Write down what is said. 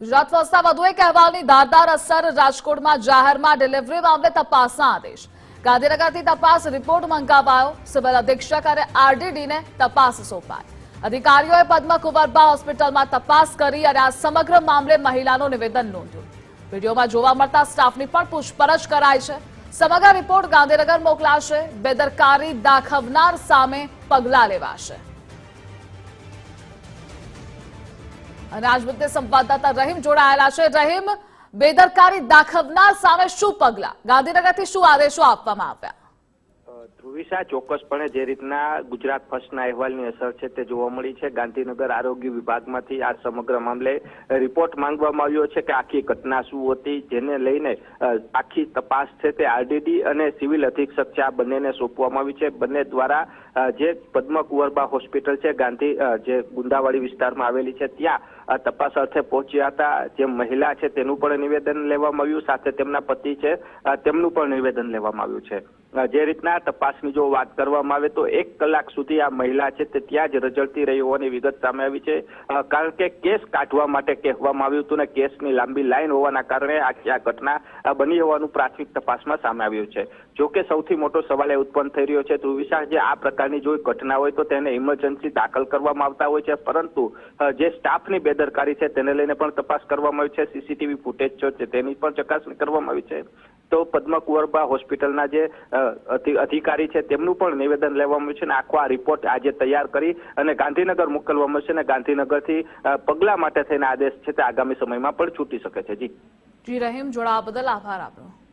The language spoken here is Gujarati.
ગુજરાત વસતા વધુ એક અહેવાલની ધારદાર અસર રાજકોટમાં જાહેરમાં ડિલિવરી મામલે તપાસના આદેશ. ગાંધીનગરથી તપાસ રિપોર્ટ મંગાવાયો. સિવિલ અધિક્ષક અને આરડીડીને તપાસ સોંપાઈ. અધિકારીઓએ પદ્મકુંવરબા હોસ્પિટલમાં તપાસ કરી અને આ સમગ્ર મામલે મહિલાનું નિવેદન નોંધ્યું. વિડીયોમાં જોવા મળતા સ્ટાફની પણ પૂછપરછ કરાઈ છે. સમગ્ર રિપોર્ટ ગાંધીનગર મોકલાશે. બેદરકારી દાખવનાર સામે પગલાં લેવાશે. અને આજ મુદ્દે સંવાદદાતા રહીમ જોડાયેલા છે. રહીમ, બેદરકારી દાખવનાર સામે શું પગલા? ગાંધીનગરથી શું આદેશો આપવામાં આવ્યા? ધ્રુવિશા ચોક્કસપણે જે રીતના ગુજરાત ફર્સ્ટના અહેવાલની અસર છે તે જોવા મળી છે. ગાંધીનગર આરોગ્ય વિભાગમાંથી આ સમગ્ર મામલે રિપોર્ટ માંગવામાં આવ્યો છે કે આખી ઘટના શું હતી, જેને લઈને આખી તપાસ છે તે આરડીડી અને સિવિલ અધિક્ષક છે આ બંનેને સોંપવામાં આવી છે. બંને દ્વારા જે પદ્મ હોસ્પિટલ છે, ગાંધી જે ગુંદાવાડી વિસ્તારમાં આવેલી છે, ત્યાં તપાસ અર્થે પહોંચ્યા હતા. જે મહિલા છે તેનું પણ નિવેદન લેવામાં આવ્યું, સાથે તેમના પતિ છે તેમનું પણ નિવેદન લેવામાં આવ્યું છે. જે રીતના તપાસની જો વાત કરવામાં આવે તો એક કલાક સુધી આ મહિલા છે તે ત્યાં જ રજળતી રહી હોવાની વિગત સામે આવી છે. કારણ કે કેસ કાઢવા માટે કહેવામાં આવ્યું હતું ને કેસની લાંબી લાઈન હોવાના કારણે આ ઘટના બની હોવાનું પ્રાથમિક તપાસમાં સામે આવ્યું છે. જો કે સૌથી મોટો સવાલ એ ઉત્પન્ન થઈ રહ્યો છે. ધ્રુવિશા જે આ પ્રકારની જો ઘટના હોય તો તેને ઇમરજન્સી દાખલ કરવામાં આવતા હોય છે. પરંતુ જે સ્ટાફની બેદરકારી છે તેને લઈને પણ તપાસ કરવામાં આવી છે. સીસીટીવી ફૂટેજ છે તેની પણ ચકાસણી કરવામાં આવી છે. તો પદ્મ હોસ્પિટલના જે અધિકારી છે તેમનું પણ નિવેદન લેવામાં આવ્યું છે અને આખો આ રિપોર્ટ આજે તૈયાર કરી અને ગાંધીનગર મોકલવામાં આવશે અને ગાંધીનગરથી પગલા માટે થઈને આદેશ છે તે આગામી સમયમાં પણ છૂટી શકે છે. જી. જી, રહીમ જોડાવા બદલ આભાર આપનો.